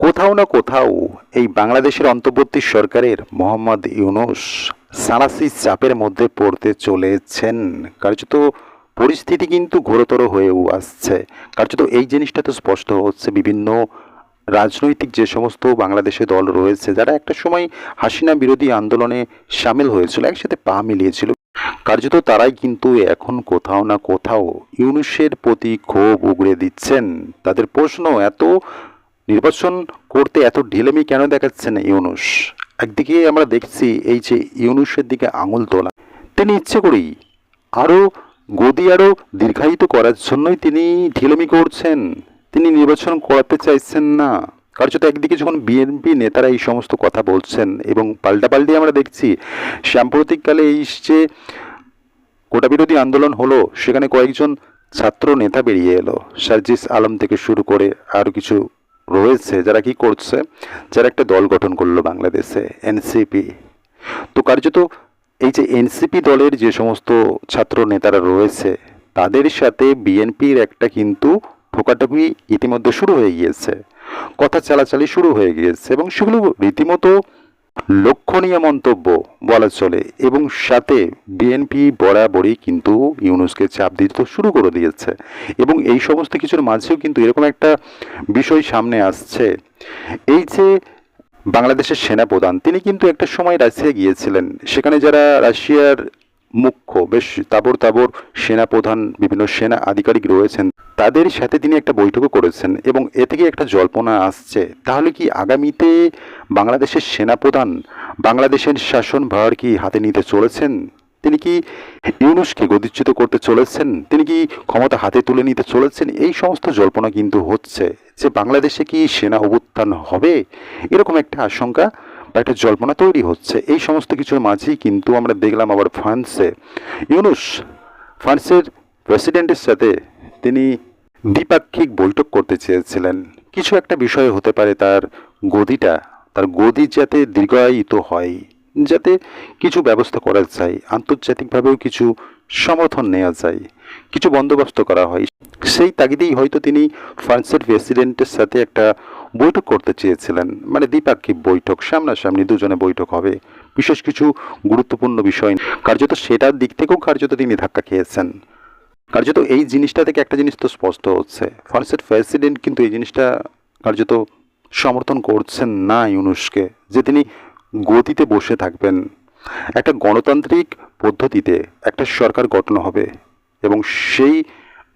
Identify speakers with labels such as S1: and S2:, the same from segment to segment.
S1: কোথাও না কোথাও এই বাংলাদেশের অন্তর্বর্তী সরকারের মোহাম্মদ ইউনুস সারাসি চাপের মধ্যে পড়তে চলেছেন। কার্যত পরিস্থিতি কিন্তু ঘোরতর হয়েও আসছে। কার্যত এই জিনিসটা তো স্পষ্ট হচ্ছে। বিভিন্ন রাজনৈতিক যে সমস্ত বাংলাদেশে দল রয়েছে, যারা একটা সময় হাসিনা বিরোধী আন্দোলনে সামিল হয়েছিল, একসাথে পা মিলিয়েছিল। কার্যত তারাই কিন্তু এখন কোথাও না কোথাও ইউনুসের প্রতি ক্ষোভ উগড়ে দিচ্ছেন। তাদের প্রশ্ন, এত নির্বাচন করতে এত ঢিলেমি কেন দেখাচ্ছেন ইউনুস? একদিকে আমরা দেখছি এই যে ইউনুসের দিকে আঙুল তোলা, তিনি ইচ্ছে করেই আরও গদি আরও দীর্ঘায়িত করার জন্যই তিনি ঢিলেমি করছেন। তিনি নির্বাচন করাতে চাইছেন না। কার্যত একদিকে যখন বিএনপি নেতারা এই সমস্ত কথা বলছেন এবং পাল্টাপাল্টি আমরা দেখছি, সাম্প্রতিককালে এই যে কোটা বিরোধী আন্দোলন হলো, সেখানে কয়েকজন ছাত্র নেতা বেরিয়ে এলো। সার্জিস আলম থেকে শুরু করে আরও কিছু রয়েছে, যারা কি করছে, যারা একটা দল গঠন করল বাংলাদেশে এনসিপি তো কার্যত এই যে এনসিপি দলের যে সমস্ত ছাত্র নেতারা রয়েছে, তাদের সাথে বিএনপির একটা কিন্তু ঠোকাটুকি ইতিমধ্যে শুরু হয়ে গিয়েছে। কথা চালাচালি শুরু হয়ে গিয়েছে এবং সেগুলো রীতিমতো লক্ষণীয় মন্তব্য বলা চলে এবং সাথে বিএনপি বরাবরই কিন্তু ইউনুসকে চাপ দিতে শুরু করে দিয়েছে এবং এই সমস্ত কিছুর মাঝেও কিন্তু এরকম একটা বিষয় সামনে আসছে। এই যে বাংলাদেশের সেনাপ্রধান, তিনি কিন্তু একটা সময় রাশিয়া গিয়েছিলেন। সেখানে যারা রাশিয়ার মুখ্য, বেশ তাবর তাবর সেনাপ্রধান, বিভিন্ন সেনা আধিকারিক রয়েছেন। তাদের সাথে তিনি একটা বৈঠকও করেছেন এবং এ থেকে একটা জল্পনা আসছে। তাহলে কি আগামীতে বাংলাদেশের সেনাপ্রধান বাংলাদেশের শাসনভার কি হাতে নিতে চলেছেন? তিনি কি ইউনুসকে গদিচ্যুত করতে চলেছেন? তিনি কি ক্ষমতা হাতে তুলে নিতে চলেছেন? এই সমস্ত জল্পনা কিন্তু হচ্ছে যে বাংলাদেশে কি সেনা অভ্যুত্থান হবে? এরকম একটা আশঙ্কা একটা জল্পনা তৈরি হচ্ছে। এই সমস্ত কিছুর মাঝেই কিন্তু আমরা দেখলাম আবার ফ্রান্সে ইউনুস, ফ্রান্সের প্রেসিডেন্টের সাথে তিনি দ্বিপাক্ষিক বৈঠক করতে চেয়েছিলেন। কিছু একটা বিষয় হতে পারে তার গদিটা, তার গদি যাতে দীর্ঘায়িত হয়, যাতে কিছু ব্যবস্থা করা যায়, আন্তর্জাতিকভাবেও কিছু সমর্থন নেওয়া যায়, কিছু বন্দোবস্ত করা হয়। সেই তাগিদেই হয়তো তিনি ফ্রান্সের প্রেসিডেন্টের সাথে একটা বৈঠক করতে চেয়েছিলেন। মানে দ্বিপাক্ষিক বৈঠক, সামনাসামনি দুজনে বৈঠক হবে। বিশেষ কিছু গুরুত্বপূর্ণ বিষয় কার্যত সেটার দিক থেকেও কার্যত তিনি ধাক্কা খেয়েছেন। কার্যত এই জিনিসটা থেকে একটা জিনিস তো স্পষ্ট হচ্ছে। ফ্রান্সের প্রেসিডেন্ট কিন্তু এই জিনিসটা কার্যত সমর্থন করছেন না ইউনুসকে, যে তিনি গতিতে বসে থাকবেন। একটা গণতান্ত্রিক পদ্ধতিতে একটা সরকার গঠন হবে এবং সেই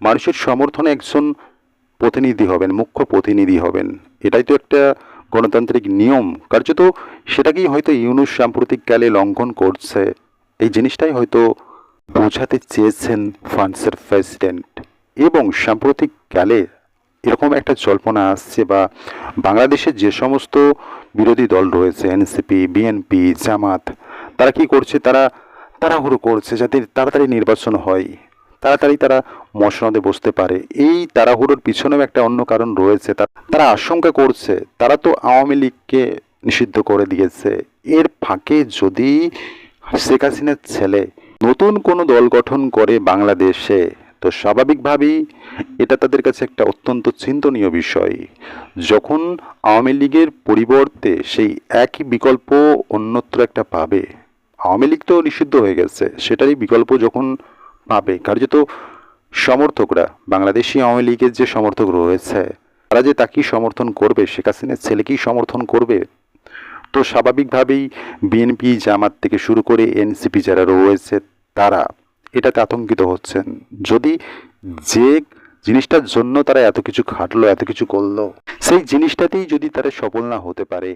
S1: মানুষের সমর্থনে একজন প্রতিনিধি হবেন, মুখ্য প্রতিনিধি হবেন। এটাই তো একটা গণতান্ত্রিক নিয়ম। কার্যত সেটাকেই হয়তো ইউনুস সাম্প্রতিককালে লঙ্ঘন করছে। এই জিনিসটাই হয়তো বোঝাতে চেয়েছেন ফ্রান্সের প্রেসিডেন্ট। এবং সাম্প্রতিককালে এরকম একটা জল্পনা আসছে বা বাংলাদেশের যে সমস্ত বিরোধী দল রয়েছে, এনসিপি, বিএনপি, জামাত, তারা কি করছে? তারা তাড়াহুড়ো করছে যাতে তাড়াতাড়ি নির্বাচন হয়। তাড়াতাড়ি তারা মসনদে বসতে পারে। এই তাড়াহুড়োর পিছনেও একটা অন্য কারণ রয়েছে। তারা আশঙ্কা করছে, তারা তো আওয়ামী লীগকে নিষিদ্ধ করে দিয়েছে। এর ফাঁকে যদি শেখ হাসিনার ছেলে নতুন কোনো দল গঠন করে বাংলাদেশে, তো স্বাভাবিকভাবেই এটা তাদের কাছে একটা অত্যন্ত চিন্তনীয় বিষয়। যখন আওয়ামী লীগের পরিবর্তে সেই একই বিকল্প অন্যত্র একটা পাবে, আওয়ামী লীগ তো নিষিদ্ধ হয়ে গেছে। সেটারই বিকল্প যখন পাবে। কার্যত সমর্থকরা, বাংলাদেশি আওয়ামী লীগের যে সমর্থক রয়েছে, তারা যে তাকেই সমর্থন করবে, শেখ হাসিনার ছেলেকেই সমর্থন করবে, তো স্বাভাবিকভাবেই বিএনপি জামাত থেকে শুরু করে এনসিপি যারা রয়েছে, তারা এটাতে আতঙ্কিত হচ্ছেন। যদি যে জিনিসটার জন্য তারা এত কিছু খাটলো, এত কিছু করল, সেই জিনিসটাতেই যদি তারা সফল না হতে পারে